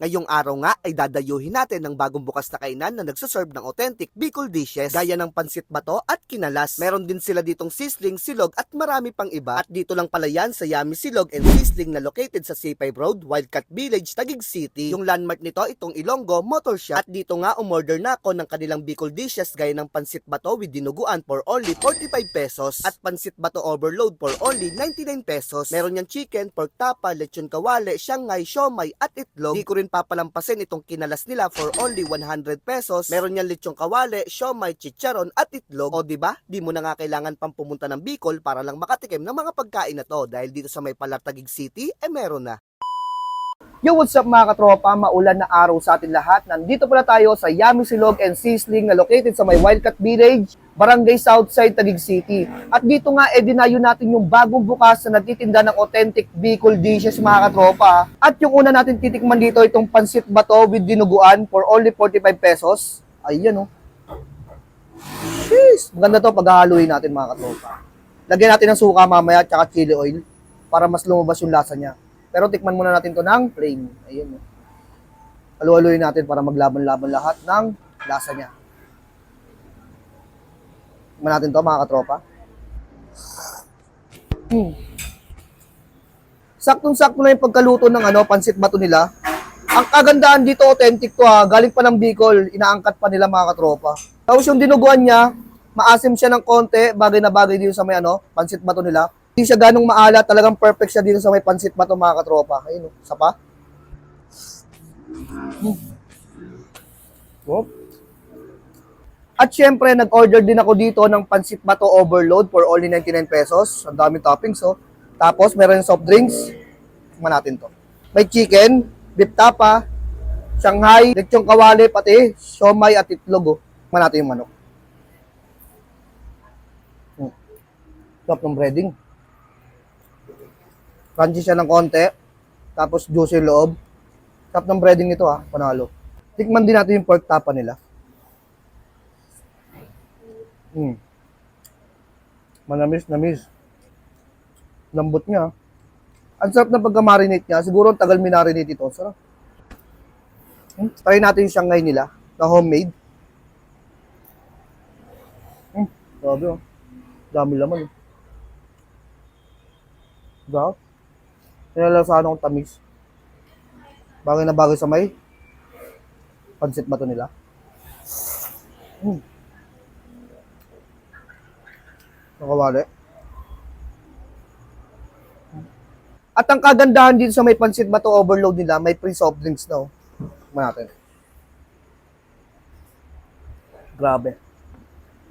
Ngayong araw nga ay dadayuhin natin ng bagong bukas na kainan na nagsaserve ng authentic Bicol dishes gaya ng pansit bato at kinalas. Meron din sila ditong sisling, silog at marami pang iba. At dito lang pala yan sa Yummy Silog and Sisling na located sa C5 Road, Wildcat Village, Taguig City. Yung landmark nito itong Ilonggo Motor Shop. At dito nga umorder na ako ng kanilang Bicol dishes gaya ng pansit bato with dinuguan for only 45 pesos at pansit bato overload for only 99 pesos. Meron yang chicken, pork tapa, lechon kawale, shanghai, siomay at itlog. Di ko rin papalampasin itong kinalas nila for only 100 pesos. Meron yang lechon kawale, siomay, chicharon at itlog. O di ba? Di mo na nga kailangan pang pumunta ng Bicol para lang makatikim ng mga pagkain na to dahil dito sa may Palatagig City eh meron na. Yo, what's up mga katropa? Maulan na araw sa atin lahat. Nandito pala tayo sa Yummy Silog and Sisling na located sa may Wildcat Village, Barangay Southside, Taguig City. At dito nga, eh, dinayo natin yung bagong bukas na nagtitinda ng authentic Bicol dishes mga katropa. At yung una natin titikman dito, itong pansit bato with dinuguan for only 45 pesos. Ayan, oh. Jeez! Maganda to paghahaluin natin mga katropa. Lagyan natin ng suka mamaya at saka chili oil para mas lumabas yung lasa niya. Pero tikman muna natin to ng plain. Ayun. Halu-haluin natin para maglaban-laban lahat ng lasa niya. Tikman natin to mga katropa. Hmm. Saktong-sakto na yung pagkaluto ng ano, pansit bato nila. Ang kagandahan dito, authentic to ha. Galing pa ng Bicol, inaangkat pa nila mga katropa. Tapos yung dinuguan niya, maasim siya ng konti, bagay na bagay dito sa may ano, pansit bato nila. Hindi siya ganong maalat, talagang perfect siya dito sa may pansit bato mga katropa. Ayun, oh, isa pa. Oh. At syempre, nag-order din ako dito ng pansit bato overload for only 99 pesos. Ang daming toppings, oh. Tapos, meron soft drinks. Tikman natin to. May chicken, beef tapa, Shanghai, lechong kawali, pati siomay at itlog, oh. Tikman natin yung manok. Hmm. Sarap ng breading. Crunchy siya ng konti. Tapos juicy loob. Sarap ng breading nito ha, panalo. Tikman din natin yung pork tapa nila. Hmm. Manamis, namis. Lambot niya. Ang sarap ng pagka-marinate niya. Siguro tagal minarinate ito. Sarap. Hmm. Try natin yung Shanghai nila na homemade. Hmm. Grabe oh. Dami laman. Oh. Sarap. Nilalasahan akong tamis. Bagay na bagay sa may pansit ba to nila? Hmm. Nakawali. At ang kagandahan dito sa may pansit bato overload nila, may free soft drinks na. Oh. Tignan natin. Grabe.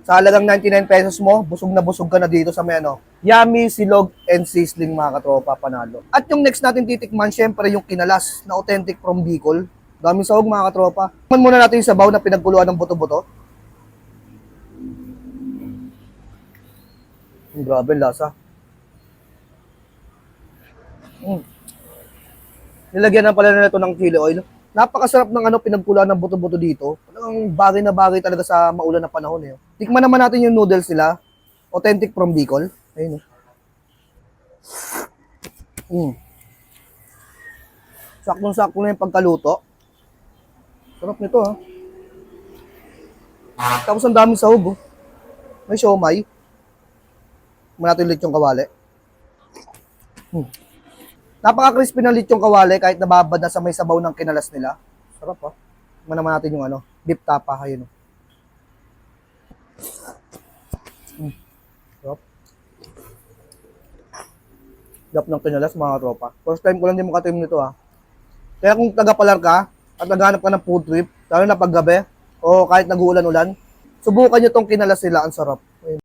Sa halagang 99 pesos mo, busog na busog ka na dito sa may ano, yummy, silog, and sizzling mga katropa panalo. At yung next natin titikman, syempre yung kinalas na authentic from Bicol. Daming sahog mga katropa. Tikman muna natin yung sabaw na pinagkuluan ng buto-buto. Ang grabe lasa. Mm. Nilagyan na pala nila ito ng chili oil. Napakasarap ng ano pinagkulaan ng buto-buto dito. Talagang bagay na bagay talaga sa maulan na panahon eh. Tikman naman natin yung noodles nila. Authentic from Bicol. Ayun oh. Mm. Saktong-sakto na yung pagkaluto. Sarap nito ha. Tapos ang daming sahog oh. May siomay. Tikman natin ulit yung kawali. Hmm. Napaka-crispy ng lechong kawali kahit nababad na sa may sabaw ng kinalas nila. Sarap ah. Tingnan naman natin yung ano, beef tapa ayun. oh. Mm. Sarap. Ng kinalas mga tropa. First time ko lang din makatim nito ah. Kaya kung taga-palar ka at naghanap ka ng food trip, lalo na paggabi o kahit nag-uulan-ulan, subukan nyo tong kinalas nila, ang sarap.